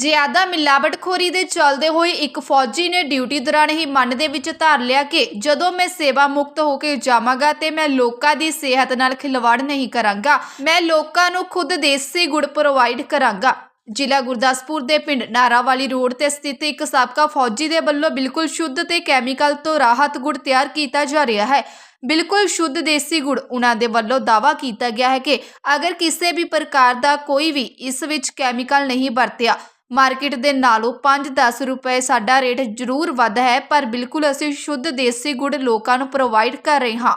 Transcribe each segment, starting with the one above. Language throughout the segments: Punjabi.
ਜ਼ਿਆਦਾ ਮਿਲਾਵਟਖੋਰੀ ਦੇ ਚੱਲਦੇ ਹੋਏ ਇੱਕ ਫੌਜੀ ਨੇ ਡਿਊਟੀ ਦੌਰਾਨ ਹੀ ਮਨ ਦੇ ਵਿੱਚ ਧਾਰ ਲਿਆ ਕਿ ਜਦੋਂ ਮੈਂ ਸੇਵਾ ਮੁਕਤ ਹੋ ਕੇ ਜਾਵਾਂਗਾ ਤੇ ਮੈਂ ਲੋਕਾਂ ਦੀ ਸਿਹਤ ਨਾਲ ਖਿਲਵਾੜ ਨਹੀਂ ਕਰਾਂਗਾ, ਮੈਂ ਲੋਕਾਂ ਨੂੰ ਖੁਦ ਦੇਸੀ ਗੁੜ ਪ੍ਰੋਵਾਈਡ ਕਰਾਂਗਾ। ਜ਼ਿਲ੍ਹਾ ਗੁਰਦਾਸਪੁਰ ਦੇ ਪਿੰਡ ਨਾਰਾਵਾਲੀ ਰੋਡ ਤੇ ਸਥਿਤ ਇੱਕ ਸਾਬਕਾ ਫੌਜੀ ਦੇ ਵੱਲੋਂ ਬਿਲਕੁਲ ਸ਼ੁੱਧ ਤੇ ਕੈਮੀਕਲ ਤੋਂ ਰਾਹਤ ਗੁੜ ਤਿਆਰ ਕੀਤਾ ਜਾ ਰਿਹਾ ਹੈ। ਬਿਲਕੁਲ ਸ਼ੁੱਧ ਦੇਸੀ ਗੁੜ ਉਹਨਾਂ ਦੇ ਵੱਲੋਂ ਦਾਵਾ ਕੀਤਾ ਗਿਆ ਹੈ ਕਿ ਅਗਰ ਕਿਸੇ ਵੀ ਪ੍ਰਕਾਰ ਦਾ ਕੋਈ ਵੀ ਇਸ ਵਿੱਚ ਕੈਮੀਕਲ ਨਹੀਂ ਵਰਤਿਆ ਮਾਰਕੀਟ ਦੇ ਨਾਲੋਂ 5-10 ਰੁਪਏ ਸਾਡਾ ਰੇਟ ਜ਼ਰੂਰ ਵੱਧ ਹੈ, ਪਰ ਬਿਲਕੁਲ ਅਸੀਂ ਸ਼ੁੱਧ ਦੇਸੀ ਗੁੜ ਲੋਕਾਂ ਨੂੰ ਪ੍ਰੋਵਾਈਡ ਕਰ ਰਹੇ ਹਾਂ।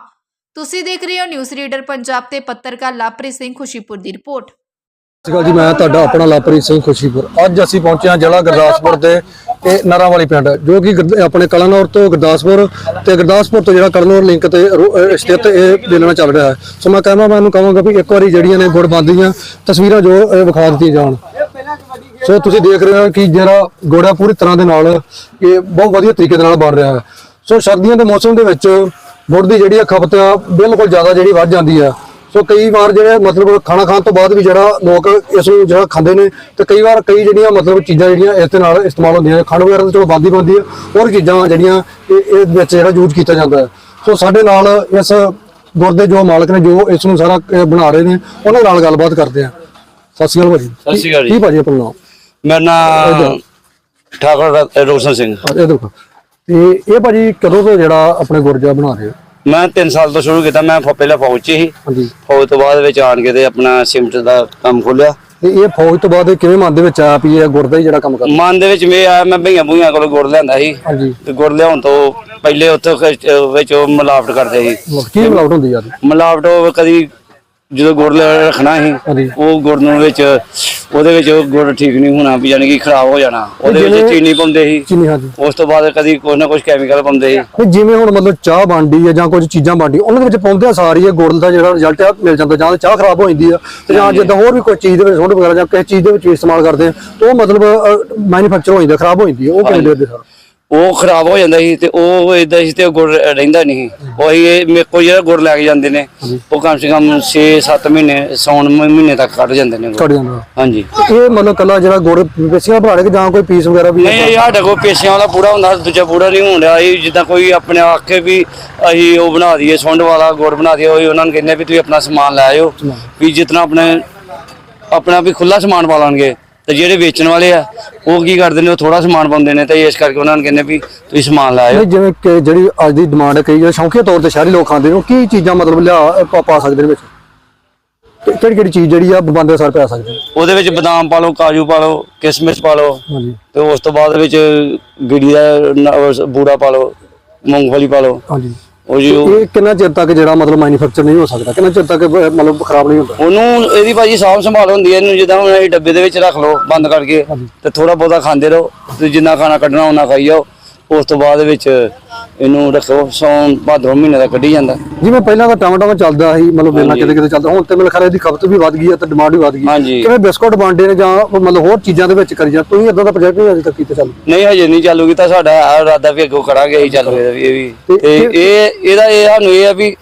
ਤੁਸੀਂ ਦੇਖ ਰਹੇ ਹੋ ਨਿਊਜ਼ ਰੀਡਰ ਪੰਜਾਬ ਤੇ ਪੱਤਰਕਾਰ ਲਾਪ੍ਰੀਤ ਸਿੰਘ ਖੁਸ਼ੀਪੁਰ ਦੀ ਰਿਪੋਰਟ। ਸਤਿ ਸ਼੍ਰੀ ਅਕਾਲ ਜੀ, ਮੈਂ ਤੁਹਾਡਾ ਆਪਣਾ ਲਾਪਰੀਤ ਸਿੰਘ ਖੁਸ਼ੀਪੁਰ। ਅੱਜ ਅਸੀਂ ਪਹੁੰਚੇ ਹਾਂ ਜ਼ਿਲ੍ਹਾ ਗੁਰਦਾਸਪੁਰ ਦੇ ਤੇ ਨਰਾਂਵਾਲੀ ਪਿੰਡ, ਜੋ ਕਿ ਗੁਰਦ- ਆਪਣੇ ਕਲਾਨੌਰ ਤੋਂ ਗੁਰਦਾਸਪੁਰ ਤੇ ਗੁਰਦਾਸਪੁਰ ਤੋਂ ਜਿਹੜਾ ਕਲਾਨੌਰ ਲਿੰਕ ਤੇ ਰੋ- ਅਹ ਸਥਿਤ ਇਹ ਮੇਲਾ ਚੱਲ ਰਿਹਾ ਹੈ। ਸੋ ਮੈਂ ਕੈਮਰਾਮੈਨ ਨੂੰ ਕਹਾਂਗਾ ਵੀ ਇੱਕ ਵਾਰੀ ਜਿਹੜੀਆਂ ਨੇ ਗੁੜ ਬੰਦੀਆਂ ਤਸਵੀਰਾਂ ਜੋ ਇਹ ਵਿਖਾ ਦਿੱਤੀਆਂ ਜਾਣ। ਸੋ ਤੁਸੀਂ ਦੇਖ ਰਹੇ ਹੋ ਕਿ ਜਿਹੜਾ ਗੁੜ ਪੂਰੀ ਤਰ੍ਹਾਂ ਦੇ ਨਾਲ ਇਹ ਬਹੁਤ ਵਧੀਆ ਤਰੀਕੇ ਦੇ ਨਾਲ ਬਣ ਰਿਹਾ ਹੈ। ਸੋ ਸਰਦੀਆਂ ਦੇ ਮੌਸਮ ਦੇ ਵਿੱਚ ਗੁੜ ਦੀ ਜਿਹੜੀ ਖਪਤ ਆ ਬਿਲਕੁਲ ਜ਼ਿਆਦਾ ਜਿਹੜੀ ਵੱਧ ਜਾਂਦੀ ਆ ਸੋ ਕਈ ਵਾਰ ਜਿਹੜੇ ਮਤਲਬ ਖਾਣਾ ਖਾਣ ਤੋਂ ਬਾਅਦ ਵੀ ਜਿਹੜਾ ਲੋਕ ਇਸ ਨੂੰ ਜਿਹੜਾ ਖਾਂਦੇ ਨੇ ਤੇ ਕਈ ਵਾਰ ਕਈ ਜਿਹੜੀਆਂ ਮਤਲਬ ਚੀਜ਼ਾਂ ਜਿਹੜੀਆਂ ਇਸ ਦੇ ਨਾਲ ਇਸਤੇਮਾਲ ਹੁੰਦੀਆਂ ਨੇ। ਖੰਡ ਵਗੈਰਾ ਤਾਂ ਚਲੋ ਬੰਦੀ ਬੰਦੀ ਹੈ ਹੋਰ ਚੀਜ਼ਾਂ ਜਿਹੜੀਆਂ ਇਹ ਇਹ ਵਿੱਚ ਜਿਹੜਾ ਯੂਜ਼ ਕੀਤਾ ਜਾਂਦਾ ਹੈ। ਸੋ ਸਾਡੇ ਨਾਲ ਇਸ ਗੁਰ ਦੇ ਜੋ ਮਾਲਕ ਨੇ ਜੋ ਇਸ ਨੂੰ ਸਾਰਾ ਬਣਾ ਰਹੇ ਨੇ ਉਹਨਾਂ ਨਾਲ ਗੱਲਬਾਤ ਕਰਦੇ ਆ ਸਤਿ ਸ਼੍ਰੀ ਅਕਾਲ ਭਾਜੀ। ਸਤਿ ਸ਼੍ਰੀ ਅਕਾਲ ਜੀ। ਕੀ ਭਾਜੀ ਆਪਣਾ ਨਾਮ? ਮੇਰਾ ਨਾਮ ਠਾਕੁਰ ਰ- ਰੋਸ਼ਨ ਸਿੰਘ। ਇਹ ਦੇਖੋ। ਤੇ ਇਹ ਭਾਜੀ ਕਦੋਂ ਤੋਂ ਜਿਹੜਾ ਆਪਣੇ ਗੁਰਜਾ ਬਣਾ ਰਹੇ ਹੋ? ਮੈਂ 3 ਸਾਲ ਤੋਂ ਸ਼ੁਰੂ ਕੀਤਾ ਮੈਂ ਫ- ਪਹਿਲਾਂ ਫੌਜ 'ਚ ਸੀ ਹਾਂਜੀ। ਫੌਜ ਤੋਂ ਬਾਅਦ ਵਿੱਚ ਆਣ ਕੇ ਤੇ ਆਪਣਾ ਸਿਮਟ ਦਾ ਕੰਮ ਖੋਲਿਆ ਤੇ ਇਹ ਫੌਜ ਤੋਂ ਬਾਅਦ ਇਹ ਕਿਵੇਂ ਮਨ ਦੇ ਵਿੱਚ ਆਇਆ ਵੀ ਇਹ ਗੁਰ ਦਾ ਹੀ ਜਿਹੜਾ ਕੰਮ ਕਰਦਾ? ਮਨ ਦੇ ਵਿੱਚ ਮੈਂ ਆਇਆ ਮੈਂ ਭਈਆਂ ਭੂਈਆਂ ਕੋਲੋਂ ਗੁੜ ਲਿਆਂਦਾ ਸੀ। ਹਾਂਜੀ। ਤੇ ਗੁੜ ਲਿਆਉਣ ਤੋਂ ਪਹਿਲੇ ਉੱਥੇ ਖ- ਵਿੱਚ ਉਹ ਮਿਲਾਵਟ ਕਰਦੇ ਸੀ। ਮਤਲਬ ਕੀ ਮਿਲਾਵਟ ਹੁੰਦੀ ਯਾਰ ਮਿਲਾਵਟ ਉਹ ਕਦੀ ਜਦੋਂ ਗੁੜ ਰੱਖਣਾ ਸੀ ਹਾਂਜੀ। ਉਹ ਗੁੜ ਨੂੰ ਵਿੱਚ ਉਹਦੇ ਵਿੱਚ ਉਹ ਗੁੜ ਠੀਕ ਨਹੀਂ ਹੋਣਾ ਵੀ ਯਾਨੀ ਕਿ ਖਰਾਬ ਹੋ ਜਾਣਾ। ਉਹਦੇ ਵਿੱਚ ਜਿਵੇਂ- ਚੀਨੀ ਪਾਉਂਦੇ ਸੀ। ਚੀਨੀ ਹਾਂਜੀ। ਉਸ ਤੋਂ ਬਾਅਦ ਕਦੀ ਕੁਛ ਨਾ ਕੁਛ ਕੈਮੀਕਲ ਪਾਉਂਦੇ ਸੀ। ਤੇ ਜਿਵੇਂ ਹੁਣ ਮਤਲਬ ਚਾਹ ਬਣਦੀ ਹੈ ਜਾਂ ਕੁਝ ਚੀਜ਼ਾਂ ਬਣਦੀ ਉਹਨਾਂ ਦੇ ਵਿੱਚ ਪਾਉਂਦੇ ਆ ਸਾਰੀ ਇਹ ਗੁੜ ਦਾ ਜਿਹੜਾ ਰਿਜ਼ਲਟ ਆ ਮਿਲ ਜਾਂਦਾ ਜਾਂ ਤਾਂ ਚਾਹ ਖਰਾਬ ਹੋ ਜਾਂਦੀ ਆ ਤੇ ਜਾਂ ਜਿੱਦਾਂ ਹੋਰ ਵੀ ਕੋਈ ਚੀਜ਼ ਦੇ ਵਿੱਚ ਸੁੰਡ ਵਗੈਰਾ ਜਾਂ ਕਿਸੇ ਚੀਜ਼ ਦੇ ਵਿੱਚ ਵੀ ਇਸਤੇਮਾਲ ਕਰਦੇ ਆ ਤੇ ਉਹ ਮਤਲਬ ਮੈਨੂਫੈਕਚਰ ਹੋ ਜਾਂਦਾ ਖਰਾਬ ਹੋ ਜਾਂਦੀ ਆ ਉਹ ਕਿਵੇਂ ਦੇ ਦੇ ਸਰ ਉਹ ਖਰਾਬ ਹੋ ਜਾਂਦਾ ਸੀ ਤੇ ਉਹ ਇਦਾਂ ਸੀ ਤੇ ਉਹ ਗੁੜ ਰਹਿੰਦਾ ਨਹੀਂ। ਉਹੀ ਇਹ ਮੇਰੇ ਕੋਲ ਜਿਹੜਾ ਗੁੜ ਲੈ ਕੇ ਜਾਂਦੇ ਨੇ ਉਹ ਕਮ ਸੇ ਕਮ 6-7 ਮਹੀਨੇ ਸੌਣ ਮਹੀਨੇ ਤੱਕ ਕੱਢ ਜਾਂਦੇ ਨੇ ਗੁੜ। ਕੱਢ ਜਾਂਦਾ ਹਾਂਜੀ। ਇਹ ਮਤਲਬ ਕੱਲਾ ਜਿਹੜਾ ਗੁੜ ਪੇਸੀਆਂ ਬਣਾ ਕੇ ਜਾਂ ਕੋਈ ਪੀਸ ਵਗੈਰਾ ਵੀ ਨਹੀਂ ਸਾਡੇ ਕੋਲ ਪੇਸ਼ਿਆਂ ਵਾਲਾ ਪੂਰਾ ਹੁੰਦਾ ਦੂਜਾ ਪੂਰਾ ਨਹੀਂ ਰਿਹਾ। ਇਹ ਜਿੱਦਾਂ ਕੋਈ ਆਪਣੇ ਆਖੇ ਵੀ ਅਸੀਂ ਉਹ ਬਣਾ ਦਈਏ ਸੁੰਡ ਵਾਲਾ ਗੁੜ ਬਣਾ ਦਈਏ ਉਹ ਉਹਨਾਂ ਨੂੰ ਕਹਿੰਦੇ ਵੀ ਤੁਸੀਂ ਆਪਣਾ ਸਮਾਨ ਲੈ ਆਇਓ ਵੀ ਜਿਤਨਾ ਆਪਣੇ ਆਪਣਾ ਵੀ ਖੁੱਲਾ ਸਮਾਨ ਪਾ ਲਾਂਗੇ ਤੇ ਜਿਹੜੇ ਵੇਚਣ ਵਾਲੇ ਆ ਉਹ ਕੀ ਕਰਦੇ ਨੇ ਉਹ ਥੋੜਾ ਸਮਾਨ ਪਾਉਂਦੇ ਨੇ ਤੇ ਇਸ ਕਰਕੇ ਉਹਨਾਂ ਨੂੰ ਕਹਿੰਦੇ ਵੀ ਤੁਸੀਂ ਸਮਾਨ ਲੈ ਆਇਓ। ਨਹੀਂ ਜਿਵੇਂ ਕਿ ਜਿਹੜੀ ਅੱਜ ਦੀ ਡਿਮਾਂਡ ਹੈ ਕਈ ਜਿਹੜੇ ਸ਼ੌਂਕੀਆ ਤੌਰ ਤੇ ਸ਼ਹਿਰੀ ਲੋਕ ਖਾਂਦੇ ਨੇ ਉਹ ਕੀ ਚੀਜ਼ਾਂ ਮਤਲਬ ਲਿਆ ਪਾ- ਪਾ ਸਕਦੇ ਨੇ ਵਿੱਚ? ਕਿਹੜੀ ਕਿਹੜੀ ਚੀਜ਼ ਜਿਹੜੀ ਆ ਬੰਦੇ ਸਰ ਪਾ ਸਕਦੇ ਨੇ? ਉਹਦੇ ਵਿੱਚ ਬਦਾਮ ਪਾ ਲਓ ਕਾਜੂ ਪਾ ਲਓ ਕਿਸ਼ਮਿਸ਼ ਪਾ ਲਓ ਹਾਂਜੀ। ਤੇ ਉਸ ਤੋਂ ਬਾਅਦ ਵਿੱਚ ਗਿੜੀ ਦਾ ਬੂੜਾ ਪਾ ਲਓ ਮੂੰਗਫਲੀ ਪਾ ਲਓ। ਹਾਂਜੀ। ਉਹ ਜੀ ਉਹ- ਇਹ ਕਿੰਨਾ ਚਿਰ ਤੱਕ ਜਿਹੜਾ ਮਤਲਬ ਮੈਨੂਫੈਕਚਰ ਨਹੀਂ ਹੋ ਸਕਦਾ? ਕਿੰਨਾ ਚਿਰ ਤੱਕ ਮਤਲਬ ਖਰਾਬ ਨਹੀਂ ਹੁੰਦਾ? ਉਹਨੂੰ ਇਹਦੀ ਭਾਜੀ ਸਾਂਭ ਸੰਭਾਲ ਹੁੰਦੀ ਹੈ ਇਹਨੂੰ ਜਿੱਦਾਂ ਹੁਣ ਇਹ ਡੱਬੇ ਦੇ ਵਿੱਚ ਰੱਖ ਲਓ ਬੰਦ ਕਰਕੇ ਤੇ ਥੋੜਾ ਬਹੁਤਾ ਖਾਂਦੇ ਰਹੋ ਤੇ ਜਿੰਨਾ ਖਾਣਾ ਕੱਢਣਾ ਉਹਨਾਂ ਖਾਈ ਜਾਓ। ਉਸ ਤੋਂ ਬਾਅਦ ਵਿੱਚ ਇਹਨੂੰ ਰੱਖੋ ਸੌਣ ਭਾਦਰੋਂ ਮਹੀਨੇ ਦਾ ਕੱਢੀ ਜਾਂਦਾ। ਜਿਵੇਂ ਪਹਿਲਾਂ ਤਾਂ ਟਮਾਟਾ ਚੱਲਦਾ ਸੀ ਮਤਲਬ ਵੇਲਾ ਕਿਤੇ ਕਿਤੇ ਚੱਲਦਾ ਹੁਣ ਤੇ ਮੇਰੇ ਖਿਆਲ ਇਹਦੀ ਖਪਤ ਵੀ ਵੱਧ ਗਈ ਹੈ ਤੇ ਡਿਮਾਂਡ ਵੀ ਵੱਧ ਗਈ ਕਿਵੇਂ ਬਿਸਕੁਟ ਬਣਦੇ ਨੇ ਜਾਂ ਮਤਲਬ ਹੋਰ ਚੀਜ਼ਾਂ ਦੇ ਵਿੱਚ ਕਰੀ ਜਾਂ ਤੁਸੀਂ ਇਦਾਂ ਦਾ ਪ੍ਰੋਜੈਕਟ ਨਹੀਂ ਅਜੇ ਤੱਕ ਕੀਤਾ ਚੱਲ। ਨਹੀਂ ਹਜੇ ਨਹੀਂ ਚਾਲੂ ਕੀਤਾ ਸਾਡਾ ਇਰਾਦਾ ਵੀ ਅੱਗੋਂ ਕਰਾਂਗੇ ਅਸੀਂ ਚਾਲੂ ਇਹਦਾ ਵੀ ਇਹ ਵੀ। ਤੇ ਇਹ ਇਹਦਾ ਇਹ ਸਾਨੂੰ ਇਹ ਆ ਵੀ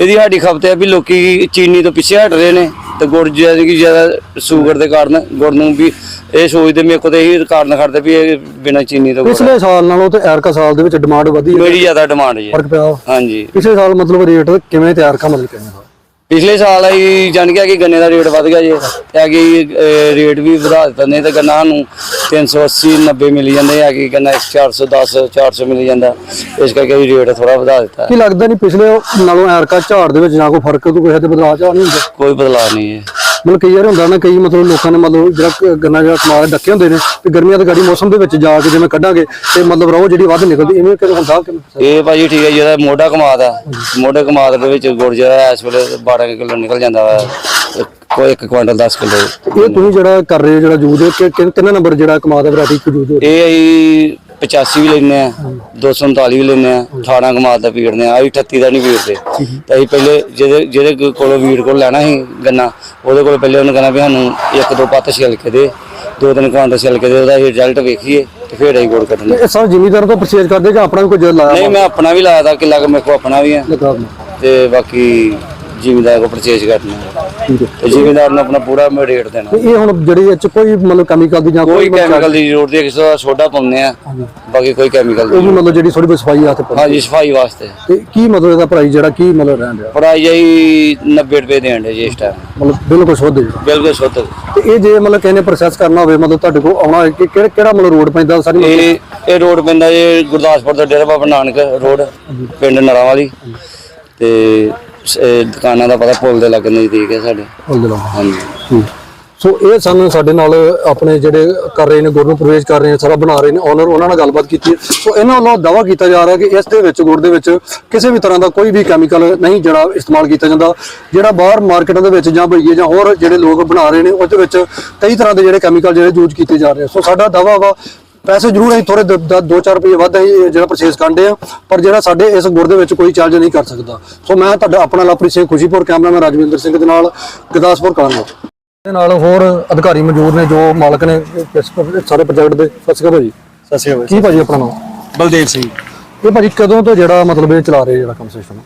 ਇਹਦੀ ਸਾਡੀ ਖਪਤ ਹੈ ਵੀ ਲੋਕੀ ਚੀਨੀ ਤੋਂ ਪਿੱਛੇ ਹਟ ਰਹੇ ਨੇ ਤੇ ਗੁੜ ਜਿਹੜੀ ਕਿ ਜ਼ਿਆਦਾ ਸ਼ੂਗਰ ਦੇ ਕਾਰਨ ਗੁੜ ਨੂੰ ਵੀ ਇਹ ਸੋਚਦੇ ਮੇਰੇ ਕੋਲ ਤੇ ਇਹੀ ਕਾਰਨ ਖੜਦੇ ਵੀ ਇਹ ਬਿਨਾਂ ਚੀਨੀ ਤੋਂ ਗੁੜ। ਪਿਛਲੇ ਸਾਲ ਨਾਲੋਂ ਤੇ ਐਰਕਾ ਸਾਲ ਦੇ ਵਿੱਚ ਡਿਮਾਂਡ ਵਧੀ ਹੈ। ਮੇਰੀ ਜ਼ਿਆਦਾ ਡਿਮਾਂਡ ਜੀ। ਫ਼ਰਕ ਪਿਆ। ਹਾਂਜੀ। ਪਿਛਲੇ ਸਾਲ ਮਤਲਬ ਰੇਟ ਕਿਵੇਂ ਤਿਆਰ ਕਾ ਮਤਲਬ ਕਿਵੇਂ? ਦਾ ਪਿਛਲੇ ਸਾਲ ਆਈ ਜਾਣ ਗਿਆ ਕਿ ਗੰਨੇ ਦਾ ਰੇਟ ਵਧ ਗਿਆ ਜੀ। ਤੇ ਅੱਗੇ ਅਹ, ਰੇਟ ਵੀ ਵਧਾ ਦਿੱਤਾ ਨਹੀਂ ਤਾਂ ਗੰਨਾ ਨੂੰ 380 90 ਮਿਲ ਜਾਂਦੇ ਆ ਕਿ ਗੰਨਾ 410 400 ਮਿਲ ਜਾਂਦਾ। ਇਸ ਕਰਕੇ ਵੀ ਰੇਟ ਥੋੜਾ ਵਧਾ ਦਿੱਤਾ। ਕੀ ਲੱਗਦਾ ਨਹੀਂ ਪਿਛਲੇ ਨਾਲੋਂ ਐਰਕਾ ਝਾੜ ਦੇ ਵਿੱਚ ਜਾਂ ਕੋਈ ਫ਼ਰਕ ਕੋਈ ਕਿਸੇ ਤੇ ਬਦਲਾਅ ਨਹੀਂ ਹੁੰਦਾ? ਕੋਈ ਬਦਲਾਅ ਨਹੀਂ ਹੈ। ਮਤਲਬ ਕਈ ਵਾਰ ਹੁੰਦਾ ਨਾ ਕਈ ਮਤਲਬ ਲੋਕਾਂ ਨੇ ਮਤਲਬ ਜਿਹੜਾ ਗੰਨਾ ਜਿਹੜਾ ਕਮਾਲ ਡੱਕੇ ਹੁੰਦੇ ਨੇ ਤੇ ਗਰਮੀਆਂ ਦੇ ਗਾੜੀ ਮੌਸਮ ਦੇ ਵਿੱਚ ਜਾ ਕੇ ਜਿਵੇਂ ਕੱਢਾਂਗੇ ਤੇ ਮਤਲਬ ਰੋ ਜਿਹੜੀ ਵੱਧ ਨਿਕਲਦੀ ਇਵੇਂ ਕਿਤੇ ਹੁੰਦਾ ਕਿ ਇਹ ਭਾਜੀ ਠੀਕ ਹੈ ਜਿਹਦਾ ਮੋਢਾ ਕਮਾਦ ਆ ਮੋਢੇ ਕਮਾਦ ਦੇ ਵਿੱਚ ਗੁੜ ਜਿਹੜਾ ਇਸ ਵੇਲੇ 12 ਕਿਲੋ ਨਿਕਲ ਜਾਂਦਾ ਵਾ ਕੋਈ 1 ਕੁਇੰਟਲ 10 ਕਿਲੋ। ਇਹ ਤੁਸੀਂ ਜਿਹੜਾ ਕਰ ਰਹੇ ਹੋ ਜਿਹੜਾ ਹੈ ਕਿ ਕਿੰਨਾ ਨੰਬਰ ਜਿਹੜਾ ਕਮਾ ਦਾ ਵੈਰਾਈਟੀ ਹੋ ਇਹ ਅਸੀਂ 85 ਵੀ ਲੈਨੇ ਆ 239 ਵੀ ਲੈਨੇ ਆ 18 ਕਮਾਦ ਦਾ ਪੀੜਨੇ ਆ ਅਸੀਂ 38 ਦਾ ਨਹੀਂ ਪੀੜਦੇ ਤਾਂ ਅਸੀਂ ਪਹਿਲੇ ਜਿਹਦੇ ਜਿਹਦੇ ਕੋਲੋਂ ਵੀੜ ਕੋਲ ਲੈਣਾ ਸੀ ਗੰਨਾ ਉਹਦੇ ਕੋਲ ਪਹਿਲੇ ਉਹਨੂੰ ਕਹਿਣਾ ਵੀ ਸਾਨੂੰ ਇੱਕ ਦੋ ਪੱਤ ਛਿਲ ਕੇ ਦੇ ਦੋ ਤਿੰਨ ਕੁਆਂਟਲ ਛਿਲ ਕੇ ਦੇ ਉਹਦਾ ਰਿਜ਼ਲਟ ਵੇਖੀਏ ਤੇ ਫਿਰ ਅਸੀਂ ਗੁੜ ਕੱਢਣਾ। ਇਹ ਸਾਰਾ ਜ਼ਿਮੀਦਾਰ ਤੋਂ ਪਰਚੇਜ ਕਰਦੇ ਜਾਂ ਆਪਣਾ ਵੀ ਕੋਈ ਲਾਇਆ ਨਹੀਂ ਮੈਂ ਆਪਣਾ ਵੀ ਲਾਇਆ ਤਾਂ ਕਿੱਲਾ ਕੁ ਮੇਰੇ ਕੋਲ ਆਪਣਾ ਵੀ ਆ। ਤੇ ਬਾਕੀ ਜ਼ਿਮੀਦਾਰ ਕੋ ਪਰਚੇਜ ਕਰਨਾ। ਠੀਕ ਹੈ ਤੇ ਜ਼ਿਮੀਂਦਾਰ ਨੂੰ ਆਪਣਾ ਪੂਰਾ ਰੇਟ ਦੇਣਾ। ਤੇ ਇਹ ਹੁਣ ਜਿਹੜੀ ਇਹ ਚ ਕੋਈ ਮਤਲਬ ਕੈਮੀਕਲ ਦੀ ਜਾਂ ਕੋਈ ਕੈਮੀਕਲ ਦੀ ਜ਼ਰੂਰਤ ਨਹੀਂ ਕਿਸੇ ਦਾ ਸੋਡਾ ਪਾਉਂਦੇ ਆ ਬਾਕੀ ਕੋਈ ਕੈਮੀਕਲ ਉਹ ਵੀ ਦੀ ਮਤਲਬ ਜਿਹੜੀ ਥੋੜੀ ਬਹੁਤ ਸਫ਼ਾਈ ਆ ਤੇ ਪਾਉਂਦੇ। ਹਾਂਜੀ ਸਫ਼ਾਈ ਵਾਸਤੇ। ਤੇ ਕੀ ਮਤਲਬ ਇਹਦਾ ਪ੍ਰਾਈਸ ਜਿਹੜਾ ਕੀ ਮਤਲਬ ਰਹਿਣ ਰਿਹਾ ਪ੍ਰਾਈਸ ਜੀ 90 ਰੁਪਏ ਦੇਣ ਦੇ ਜੀ ਇਸ ਟਾਈਮ ਮਤਲਬ ਬਿਲਕੁਲ ਸ਼ੁੱਧ ਜਿਹੜਾ ਬਿਲਕੁਲ ਸ਼ੁੱਧ। ਤੇ ਇਹ ਜੇ ਮਤਲਬ ਨੇ ਪ੍ਰੋਸੈਸ ਕਰਨਾ ਹੋਵੇ ਮਤਲਬ ਤੁਹਾਡੇ ਕੋਲ ਆਉਣਾ ਹੋਵੇ ਕਿ ਕਿਹੜਾ ਕਿਹੜਾ ਮਤਲਬ ਰੋਡ ਪੈਂਦਾ ਸਾਰੀ ਇਹ ਇਹ ਰੋਡ ਪੈਂਦਾ ਜੀ ਗੁਰਦਾਸਪੁਰ ਤੋਂ ਡੇਰਾ ਬਾਬਾ ਨਾਨਕ ਰੋਡ ਪਿੰਡ ਨਰਾਂ ਵਾਲੀ ਤੇ ਇਹ ਦੁਕਾਨਾਂ ਦਾ ਪਤਾ ਪੁਲ ਦੇ ਲੱਗੇ ਨਜ਼ਦੀਕ ਹੈ ਸਾਡੇ। ਬੋਲ ਦੇ ਹਾਂਜੀ। ਠੀਕ ਸੋ ਇਹ ਸਨ ਸਾਡੇ ਨਾਲ ਆਪਣੇ ਜਿਹੜੇ ਕਰ ਰਹੇ ਨੇ ਨੂੰ ਪ੍ਰਵੇਸ਼ ਕਰ ਰਹੇ ਨੇ ਸਾਰਾ ਬਣਾ ਰਹੇ ਨੇ ਓਨਰ ਉਹਨਾਂ ਨਾਲ ਗੱਲਬਾਤ ਕੀਤੀ ਹੈ। ਸੋ ਇਹਨਾਂ ਵੱਲੋਂ ਦਾਵਾ ਕੀਤਾ ਜਾ ਰਿਹਾ ਕਿ ਇਸ ਦੇ ਵਿੱਚ ਗੁੜ ਦੇ ਵਿੱਚ ਕਿਸੇ ਵੀ ਤਰ੍ਹਾਂ ਦਾ ਕੋਈ ਵੀ ਕੈਮੀਕਲ ਨਹੀਂ ਜਿਹੜਾ ਇਸਤੇਮਾਲ ਕੀਤਾ ਜਾਂਦਾ ਜਿਹੜਾ ਬਾਹਰ ਮਾਰਕੀਟਾਂ ਦੇ ਵਿੱਚ ਜਾਂ ਭਈਏ ਜਾਂ ਹੋਰ ਜਿਹੜੇ ਲੋਕ ਬਣਾ ਰਹੇ ਨੇ ਉਸ ਦੇ ਵਿੱਚ ਕਈ ਤਰ੍ਹਾਂ ਦੇ ਜਿਹੜੇ ਕੈਮੀਕਲ ਜਿਹੜੇ ਯੂਜ਼ ਕੀਤੇ ਜਾ ਰਹੇ ਸੋ ਸਾਡਾ ਦਾਵਾ ਵਾ ਪੈਸੇ ਜ਼ਰੂਰ ਅਸੀਂ ਥੋੜੇ 2-4 ਰੁਪਏ ਵੱਧ ਅਸੀਂ ਜਿਹੜਾ ਪਰਚੇਸ ਕਰਦੇ ਆ ਪਰ ਜਿਹੜਾ ਸਾਡੇ ਇਸ ਗੁੜ ਦੇ ਵਿੱਚ ਕੋਈ ਚਾਰਜ ਨਹੀਂ ਕਰ ਸਕਦਾ। ਸੋ ਮੈਂ ਤੁਹਾਡਾ ਆਪਣਾ ਲਵਪ੍ਰੀਤ ਸਿੰਘ ਖੁਸ਼ੀਪੁਰ ਕੈਮਰਾਮੈਨ ਰਾਜਵਿੰਦਰ ਸਿੰਘ ਦੇ ਨਾਲ ਗੁਰਦਾਸਪੁਰ ਕਰਾਂਗਾ। ਦੇ ਨਾਲ ਹੋਰ ਅਧਿਕਾਰੀ ਮੌਜੂਦ ਨੇ ਜੋ ਮਾਲਕ ਨੇ ਸਾਰੇ ਪ੍ਰੋਜੈਕਟ ਦੇ। ਸਤਿ ਸ਼੍ਰੀ ਅਕਾਲ ਭਾਜੀ। ਸਤਿ ਸ਼੍ਰੀ ਅਕਾਲ ਕੀ ਭਾਜੀ ਆਪਣਾ ਨਾਮ? ਬਲਦੇਵ ਸਿੰਘ। ਇਹ ਭਾਜੀ ਕਦੋਂ ਤੋਂ ਜਿਹੜਾ ਮਤਲਬ ਇਹ ਚਲਾ ਰਹੇ ਜਿਹੜਾ ਕੰਮ ਸਿਸਟਮ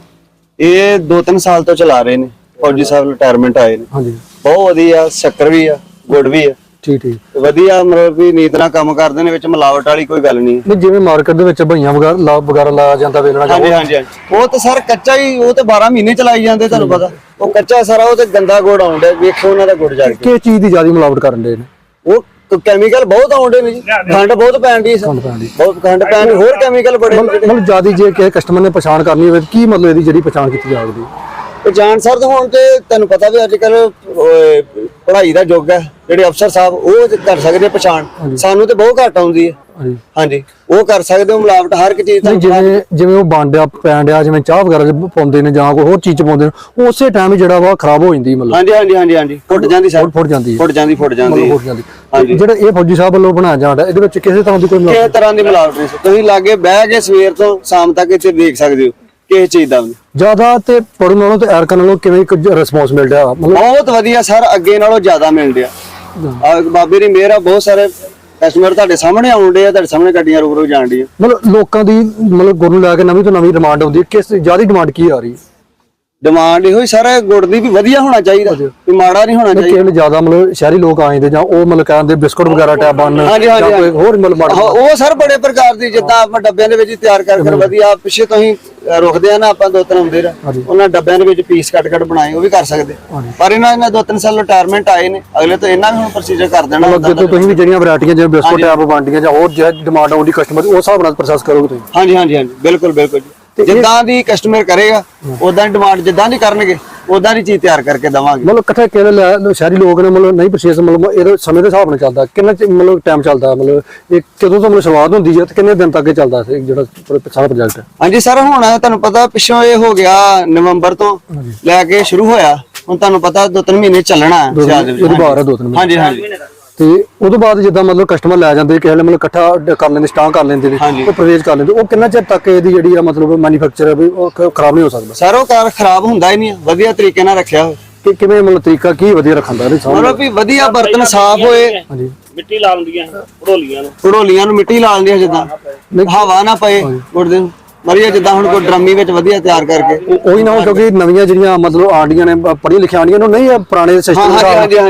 ਇਹ 2-3 ਸਾਲ ਤੋਂ ਚਲਾ ਰਹੇ ਨੇ। ਫੌਜੀ ਸਾਹਿਬ ਰਿਟਾਇਰਮੈਂਟ ਆਏ ਨੇ। ਹਾਂਜੀ। ਬਹੁਤ ਵਧੀਆ ਸ਼ੱਕਰ ਵੀ ਆ ਗੁੜ ਵੀ ਆ। ਠੀਕ ਠੀਕ। ਵਧੀਆ ਮਤਲਬ ਵੀ ਨੀਤ ਨਾਲ ਕੰਮ ਕਰਦੇ ਨੇ ਵਿੱਚ ਮਿਲਾਵਟ ਵਾਲੀ ਕੋਈ ਗੱਲ ਨਹੀਂ। ਨਹੀਂ ਜਿਵੇਂ ਮਾਰਕੀਟ ਦੇ ਵਿੱਚ ਭਈਆਂ ਵਗੈਰਾ ਲਾ ਵਗੈਰਾ ਲਾਇਆ ਜਾਂਦਾ ਵੇਲਣਾ ਹਾਂਜੀ ਹਾਂਜੀ ਹਾਂਜੀ। ਉਹ ਤਾਂ ਸਰ ਕੱਚਾ ਹੀ ਉਹ ਤੇ 12 ਮਹੀਨੇ ਚਲਾਈ ਜਾਂਦੇ ਤੁਹਾਨੂੰ ਪਤਾ। ਉਹ ਕੱਚਾ ਸਾਰਾ ਉਹ ਤੇ ਗੰਦਾ ਗੁੜ ਆਉਂਦਾ ਵੇਖੋ ਉਹਨਾਂ ਦਾ ਗੁੜ ਜਾ ਕੇ। ਕਿਸ ਚੀਜ਼ ਦੀ ਜ਼ਿਆਦਾ ਮਿਲਾਵਟ ਕਰਨ ਦੇ ਨੇ। ਉਹ ਕੈਮੀਕਲ ਬਹੁਤ ਆਉਂਦੇ ਨੇ ਜੀ। ਖੰਡ ਬਹੁਤ ਪੈਂਦੀ ਸਰ। ਪੈਂਦੀ। ਬਹੁਤ ਖੰਡ ਪੈਂਦੀ ਹੋਰ ਕੈਮੀਕਲ ਬੜੇ ਨੇ। ਜਿਹੜੇ ਮਤਲਬ ਜ਼ਿਆਦਾ ਜੇ ਕਿਸੇ ਕਸਟਮਰ ਨੇ ਪਛਾਣ ਕਰਨੀ ਹੋਵੇ ਕੀ ਮਤਲਬ ਇਹਦੀ ਜਿਹੜੀ ਪਛਾਣ ਕੀਤੀ ਜਾ ਸਕਦੀ ਤੇ ਜਾਣ ਸਰ ਤੇ ਹੁਣ ਤੇ ਤੁਹਾਨੂੰ ਪਤਾ ਵੀ ਅੱਜ ਕੱਲ ਪੜ੍ਹਾਈ ਦਾ ਯੁੱਗ ਹੈ। ਜਿਹੜੇ ਅਫਸਰ ਸਾਹਿਬ ਉਹ ਕਰ ਸਕਦੇ ਪਛਾਣ। ਸਾਨੂੰ ਤੇ ਬਹੁਤ ਘੱਟ ਆਉਂਦੀ ਹੈ। ਹਾਂਜੀ। ਹਾਂਜੀ। ਉਹ ਕਰ ਸਕਦੇ ਹੋ ਮਿਲਾਵਟ ਹਰ ਇੱਕ ਚੀਜ਼ ਤਾਂ ਜਿਵੇਂ ਜਿਵੇਂ ਉਹ ਬਾਂਡਿਆ ਪੈਂਡਿਆ ਜਿਵੇਂ ਚਾਹ ਵਗੈਰਾ ਪਾਉਂਦੇ ਨੇ ਜਾਂ ਕੋਈ ਹੋਰ ਚੀਜ਼ ਪਾਉਂਦੇ ਨੇ ਉਸੇ ਟਾਈਮ ਜਿਹੜਾ ਵਾ ਖਰਾਬ ਹੋ ਜਾਂਦੀ ਮਤਲਬ। ਹਾਂਜੀ ਹਾਂਜੀ ਹਾਂਜੀ ਹਾਂਜੀ। ਫੁੱਟ ਜਾਂਦੀ ਸਰ। ਫੁੱਟ ਜਾਂਦੀ ਫੁੱਟ ਜਾਂਦੀ ਫੁੱਟ ਜਾਂਦੀ ਮਤਲਬ ਹੈ। ਫੁੱਟ ਜਾਂਦੀ। ਤੇ ਜਿਹੜਾ ਇਹ ਫੌਜੀ ਸਾਹਿਬ ਵੱਲੋਂ ਬਣਾਇਆ ਜਾਂਦਾ ਇਹਦੇ ਵਿੱਚ ਕਿਸੇ ਤਰ੍ਹਾਂ ਦੀ ਕੋਈ ਮਿਲਾਵਟ ਕਿਸੇ ਤਰ੍ਹਾਂ ਦੀ ਮਿਲਾਵਟ ਨਹੀਂ sir। ਤੁਸੀਂ ਲਾਗੇ ਬਹਿ ਕੇ ਸਵੇਰ ਤੋਂ ਸ਼ਾਮ ਤੱਕ ਇੱਥੇ ਦੇਖ ਸਕਦੇ ਹੋ। ਕਿਸੇ ਚੀਜ਼ ਦਾ ਵੀ ਜ਼ਿਆਦਾ ਤੇ ਪੜਨ ਨਾਲੋਂ ਤੇ ਐਰਕਨ ਨਾਲੋਂ ਕਿਵੇਂ ਰਿਸਪੌਂਸ ਮਿਲ ਰਿਹਾ? ਮਤਲਬ ਬਹੁਤ ਵਧੀਆ ਸਰ ਅੱਗੇ ਨਾਲੋਂ ਜ਼ਿਆਦਾ ਮਿਲ ਰਿਹਾ। ਆ ਬਾਬੇ ਦੀ ਮਿਹਰ ਆ ਬਹੁਤ ਸਾਰੇ ਕਸਟਮਰ ਤੁਹਾਡੇ ਸਾਹਮਣੇ ਆਉਂਦੇ ਆ ਤੁਹਾਡੇ ਸਾਹਮਣੇ ਗੱਡੀਆਂ ਰੁਕ ਰੁਕ ਜਾਣ ਡੀਆਂ ਮਤਲਬ ਲੋਕਾਂ ਦੀ ਮਤਲਬ ਗੁਰ ਲੈ ਕੇ ਨਵੀਂ ਤੋਂ ਨਵੀਂ ਡਿਮਾਂਡ ਆਉਂਦੀ ਕਿਸ ਜ਼ਿਆਦਾ ਡਿਮਾਂਡ ਕੀ ਆ ਰਹੀ? ਹੈ ਡਿਮਾਂਡ ਇਹੋ ਹੀ ਸਰ ਗੁੜ ਦੀ ਵੀ ਵਧੀਆ ਹੋਣਾ ਚਾਹੀਦਾ ਵੀ ਮਾੜਾ ਨਹੀਂ ਹੋਣਾ ਚਾਹੀਦਾ। ਕਿਸੇ ਨੂੰ ਜ਼ਿਆਦਾ ਮਤਲਬ ਸ਼ਹਿਰੀ ਲੋਕ ਆਏਂਦੇ ਜਾਂ ਉਹ ਮਤਲਬ ਕਹਿੰਦੇ ਬਿਸਕੁਟ ਵਗੈਰਾ ਟੈਬ ਬਣ ਜਾਂ ਕੋਈ ਹੋਰ ਮਤਲਬ ਮਾਡਲ ਉਹ ਸਰ ਬੜੇ ਪ੍ਰਕਾਰ ਦੀ ਜਿੱਦਾਂ ਆਪਾਂ ਡੱਬਿਆਂ ਦੇ ਵਿੱਚ ਤਿਆਰ ਕਰ ਕਰ ਵਧੀਆ ਪਿੱਛੇ ਤੋਂ ਹੀ ਰੁਕਦੇ ਆ ਨਾ ਆਪਾਂ ਦੋ ਤਿੰਨ ਹੁੰਦੇ ਰ ਉਹਨਾਂ ਡੱਬਿਆਂ ਦੇ ਵਿੱਚ ਪੀਸ ਕੱਟ ਕੱਟ ਬਣਾਏ ਉਹ ਵੀ ਕਰ ਸਕਦੇ। ਪਰ ਇਹਨਾਂ ਇਹਨਾਂ ਦੋ ਤਿੰਨ ਸਾਲ ਰਿਟਾਇਰਮੈਂਟ ਆਏ ਨੇ ਅਗਲੇ ਤੋਂ ਇਹਨਾਂ ਵੀ ਹੁਣ ਪ੍ਰੋਸੀਜਰ ਕਰ ਦੇਣਾ ਮਤਲਬ ਜਦੋਂ ਤੁਸੀਂ ਵੀ ਜਿਹੜੀਆਂ ਵੈਰਾਈਟੀਆਂ ਜਿਵੇਂ ਬਿਸਕੁਟ ਟੈਬ ਬਣਦੀਆਂ ਜਾਂ ਹੋਰ ਜਿਹੜੀ ਡਿਮਾਂਡ ਆਉਂਦੀ ਕਸਟਮਰ ਉਸ ਹਿਸਾਬ ਨਾਲ ਪ੍ਰੋਸੈਸ ਕਰੋਗੇ ਤੁਸੀਂ? ਹਾਂਜੀ ਹਾਂਜੀ ਹਾਂਜੀ ਬਿਲਕੁਲ ਬਿਲਕੁਲ ਜੀ। ਜਿੱਦਾਂ ਦੀ ਕਸਟਮਰ ਕਰੇਗਾ ਉਦਾਂ ਦੀ ਡਿਮਾਂਡ ਜਿੱਦਾਂ ਦੀ ਕਰਨਗੇ ਉਦਾਂ ਦੀ ਚੀਜ਼ ਤਿਆਰ ਕਰਕੇ ਦਵਾਂਗੇ। ਮਤਲਬ ਕਿੱਥੇ ਕਿਹੜੇ ਸ਼ਹਿਰੀ ਲੋਕ ਨੇ ਮਤਲਬ ਨਹੀਂ ਪਰਚੇਸ ਮਤਲਬ ਇਹਦੇ ਸਮੇਂ ਦੇ ਹਿਸਾਬ ਨਾਲ ਚੱਲਦਾ। ਕਿੰਨਾ ਮਤਲਬ ਟਾਈਮ ਚੱਲਦਾ? ਮਤਲਬ ਇਹ ਕਦੋਂ ਤੋਂ ਮਤਲਬ ਸ਼ੁਰੂਆਤ ਹੁੰਦੀ ਹੈ ਤੇ ਕਿੰਨੇ ਦਿਨ ਤੱਕ ਇਹ ਚੱਲਦਾ ਸੀ ਜਿਹੜਾ ਸਾਰਾ ਪ੍ਰੋਜੈਕਟ ਹਾਂਜੀ ਸਰ ਹੁਣ ਤੁਹਾਨੂੰ ਪਤਾ ਪਿੱਛੋਂ ਇਹ ਹੋ ਗਿਆ ਨਵੰਬਰ ਤੋਂ ਲੈ ਕੇ ਸ਼ੁਰੂ ਹੋਇਆ। ਹੁਣ ਤੁਹਾਨੂੰ ਪਤਾ ਦੋ ਤਿੰਨ ਮਹੀਨੇ ਚੱਲਣਾ ਹੈ ਹਾਂਜੀ ਹਾਂਜੀ। ਤੇ ਉਦੋਂ ਬਾਅਦ ਜਿੱਦਾਂ ਮਤਲਬ ਕਸਟਮਰ ਲੈ ਜਾਂਦੇ ਕਿਸੇ ਵੇਲੇ ਮਤਲਬ ਇਕੱਠਾ ਕਰ ਲੈਂਦੇ ਸਟਾਕ ਕਰ ਲੈਂਦੇ ਨੇ ਹਾਂਜੀ। ਉਹ ਪ੍ਰਵੇਸ਼ ਕਰ ਲੈਂਦੇ। ਉਹ ਕਿੰਨਾ ਚਿਰ ਤੱਕ ਇਹਦੀ ਜਿਹੜੀ ਆ ਮਤਲਬ ਮੈਨੂਫੈਕਚਰ ਹੈ ਵੀ ਉਹ ਖ- ਖਰਾਬ ਨਹੀਂ ਹੋ ਸਕਦਾ? ਸਰ ਉਹ ਕਾਰ ਖਰਾਬ ਹੁੰਦਾ ਹੀ ਨਹੀਂ ਵਧੀਆ ਤਰੀਕੇ ਨਾਲ ਰੱਖਿਆ ਹੋਇਆ। ਕਿ ਕਿਵੇਂ ਮਤਲਬ ਤਰੀਕਾ ਕੀ ਵਧੀਆ ਰੱਖਣ ਦਾ ਇਹਦੇ ਸਾਹਮਣੇ? ਮਤਲਬ ਵੀ ਵਧੀਆ ਬਰਤਨ ਸਾਫ਼ ਹੋਏ। ਹਾਂਜੀ। ਮਿੱਟੀ ਲਾ ਲੈਂਦੀਆਂ ਭੜੋਲੀਆਂ ਨੂੰ। ਘੜੋਲੀਆਂ ਨੂੰ ਮਿੱਟੀ ਲਾ ਦਿੰਦੀਆਂ ਜਿੱਦਾਂ। ਹਵਾ ਨਾ ਪਏ ਨੂੰ। ਵਧੀਆ ਜਿੱਦਾਂ ਹੁਣ ਕੋਈ ਡਰਮੀ ਵਿੱਚ ਵਧੀਆ ਤਿਆਰ ਕਰਕੇ। ਉਹ- ਨਾ ਹੋ ਕਿਉਂਕਿ ਨਵੀਆਂ ਜਿਹੜੀਆਂ ਮਤਲਬ ਆਂਡੀਆਂ ਨੇ ਪੜ੍ਹੀਆਂ ਲਿਖੀਆਂ ਆਂਡੀਆਂ ਨੂੰ ਨਹੀਂ ਇਹ ਪੁਰਾਣੇ ਸਿਸਟਮ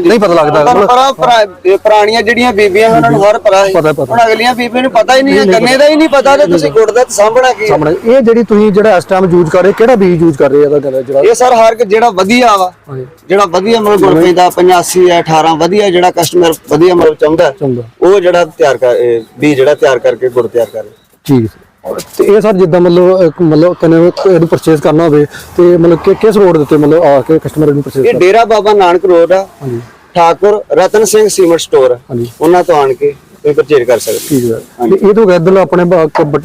ਨਹੀਂ ਪਤਾ ਲੱਗਦਾ। ਪੁਰਾ- ਪੁਰਾਣੀਆਂ ਜਿਹੜੀਆਂ ਬੀਬੀਆਂ ਉਹਨਾਂ ਨੂੰ ਹਰ ਪਤਾ। ਹੁਣ ਅਗਲੀਆਂ ਬੀਬੀਆਂ ਨੂੰ ਪਤਾ ਹੀ ਨਹੀਂ ਹੈ ਗੰਨੇ ਦਾ ਹੀ ਨਹੀਂ ਪਤਾ ਤੇ ਤੁਸੀਂ ਗੁੜ ਦਾ ਸਾਂਭਣਾ ਕੀ? ਸਾਹਮਣੇ ਇਹ ਜਿਹੜੀ ਤੁਸੀਂ ਜਿਹੜਾ ਇਸ ਟਾਈਮ ਯੂਜ਼ ਕਰ ਰਹੇ ਕਿਹੜਾ ਬੀਜ ਯੂਜ਼ ਕਰ ਰਹੇ ਆ ਇਹਦਾ ਜਿਹੜਾ ਇਹ ਸਰ ਹਰ ਜਿਹੜਾ ਵਧੀਆ ਵਾ ਜਿਹੜਾ ਵਧੀਆ ਮਤਲਬ ਗੁੜ ਪੈਂਦਾ 85 ਹੈ 18 ਵਧੀਆ ਜਿਹੜਾ ਕਸਟਮਰ ਵਧੀਆ ਮਤਲਬ ਚਾਹੁੰਦਾ ਉਹ ਜਿਹੜਾ ਤਿਆਰ ਕਰ ਬੀਜ ਜਿਹੜਾ ਤਿਆਰ ਕਰਕੇ ਗੁੜ ਤਿਆਰ ਕਰੇ ਠੀਕ ਤੇ ਇਹ ਸਰ ਜਿੱਦਾਂ ਮਤਲਬ ਮਤਲਬ ਕਹਿੰਦੇ ਇਹਨੂੰ ਪਰਚੇਸ ਕਰਨਾ ਹੋਵੇ ਤੇ ਮਤਲਬ ਕਿ ਕਿਸ ਰੋਡ ਦੇ ਉੱਤੇ ਮਤਲਬ ਆ ਕੇ ਕਸਟਮਰ ਇਹਨੂੰ ਪਰਚੇਸ ਇਹ ਡੇਰਾ ਬਾਬਾ ਨਾਨਕ ਰੋਡ ਆ। ਹਾਂਜੀ। ਠਾਕੁਰ ਰਤਨ ਸਿੰਘ ਸੀਮਟ ਸਟੋਰ ਉਹਨਾਂ ਤੋਂ ਆਣ ਕੇ ਤੁਸੀਂ ਪਰਚੇਜ ਕਰ ਸਕਦੇ ਠੀਕ ਹੈ। ਤੇ ਇਹ ਤੋਂ ਇਧਰ ਆਪਣੇ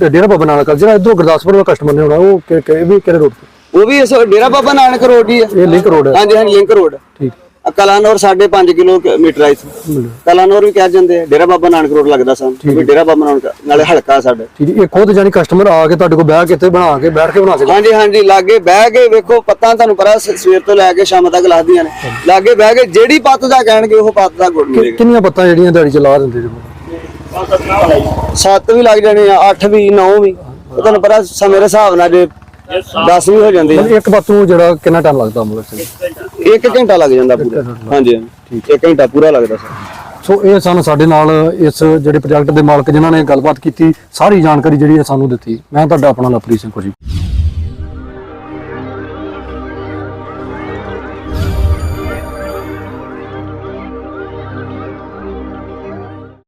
ਡੇਰਾ ਬਾਬਾ ਨਾਨਕ ਜਿਹੜਾ ਇਧਰੋਂ ਗੁਰਦਾਸਪੁਰ ਦਾ ਕਸਟਮਰ ਨੇ ਹੋਣਾ ਉਹ ਕਿ ਇਹ ਵੀ ਕਿਹੜੇ ਰੋਡ ਤੇ? ਉਹ ਵੀ ਇਸ ਡੇਰਾ ਬਾਬਾ ਨਾਨਕ ਰੋਡ ਹੀ ਆ। ਇਹ ਲਿੰਕ ਰੋਡ ਹੈ ਹਾਂਜੀ ਹਾਂਜੀ ਲਿੰਕ ਰੋਡ ਠੀਕ। ਕਲਾਨੌਰ 5.5 ਕਿਲੋਮੀਟਰ ਆ ਇੱਥੋਂ। ਕਲਾਨੌਰ ਵੀ ਕਹਿ ਜਾਂਦੇ ਆ ਡੇਰਾ ਬਾਬਾ ਨਾਨਕ ਰੋਡ ਲੱਗਦਾ ਸਾਨੂੰ ਵੀ ਡੇਰਾ ਬਾਬਾ ਨਾਨਕ ਨਾਲੇ ਹਲਕਾ ਸਾਡੇ। ਠੀਕ ਇਹ ਖੁਦ ਜਾਨੀ ਕਸਟਮਰ ਆ ਕੇ ਤੁਹਾਡੇ ਕੋਲ ਬਹਿ ਕੇ ਇੱਥੇ ਬਣਾ ਕੇ ਬੈਠ ਕੇ ਬਣਾ ਸਕਦਾ। ਹਾਂਜੀ ਹਾਂਜੀ ਲਾਗੇ ਬਹਿ ਕੇ ਵੇਖੋ ਪੱਤਾਂ ਤੁਹਾਨੂੰ ਪਤਾ ਸ- ਸਵੇਰ ਤੋਂ ਲੈ ਕੇ ਸ਼ਾਮ ਤੱਕ ਲੱਗਦੀਆਂ ਨੇ। ਲਾਗੇ ਬਹਿ ਕੇ ਜਿਹੜੀ ਪੱਤ ਦਾ ਕਹਿਣਗੇ ਉਹ ਪੱਤ ਦਾ ਗੁੜ ਮਿਲੇਗਾ। ਕਿੰਨੀਆਂ ਪੱਤਾਂ ਜਿਹੜੀਆਂ ਦਿਹਾੜੀ ਚ ਲਾ ਦਿੰਦੇ ਜੀ ਸੱਤ ਵੀ ਲੱਗ ਜਾਣੇ ਆ ਅੱਠ ਵੀ ਨੌ ਵੀ। ਉਹ ਤੁਹਾਨੂੰ ਪਤਾ ਸਮੇਂ ਦੇ ਹਿਸਾਬ ਨਾਲ ਜੇ 10 ਵੀ ਹੋ ਜਾਂਦੇ ਆ। ਮਤਲਬ ਇੱਕ ਬਾਤ ਜਿਹੜਾ ਕਿੰਨਾ ਟਾਈਮ ਲੱਗਦਾ ਮਤਲਬ ਸਹੀ ਇੱਕ ਘੰਟਾ। ਲੱਗ ਜਾਂਦਾ ਪੂਰਾ। ਹਾਂਜੀ ਹਾਂਜੀ। ਇੱਕ ਘੰਟਾ ਪੂਰਾ ਲੱਗਦਾ ਸਰ। ਸੋ ਇਹ ਸਨ ਸਾਡੇ ਨਾਲ ਇਸ ਜਿਹੜੇ ਪ੍ਰੋਜੈਕਟ ਦੇ ਮਾਲਕ ਜਿਨ੍ਹਾਂ ਨੇ ਗੱਲਬਾਤ ਕੀਤੀ ਸਾਰੀ ਜਾਣਕਾਰੀ ਜਿਹੜੀ ਹੈ ਸਾਨੂੰ ਦਿੱਤੀ। ਮੈਂ ਤੁਹਾਡਾ ਆਪਣਾ ਲਵਪ੍ਰੀਤ ਸਿੰਘ ਖੁਸ਼ੀ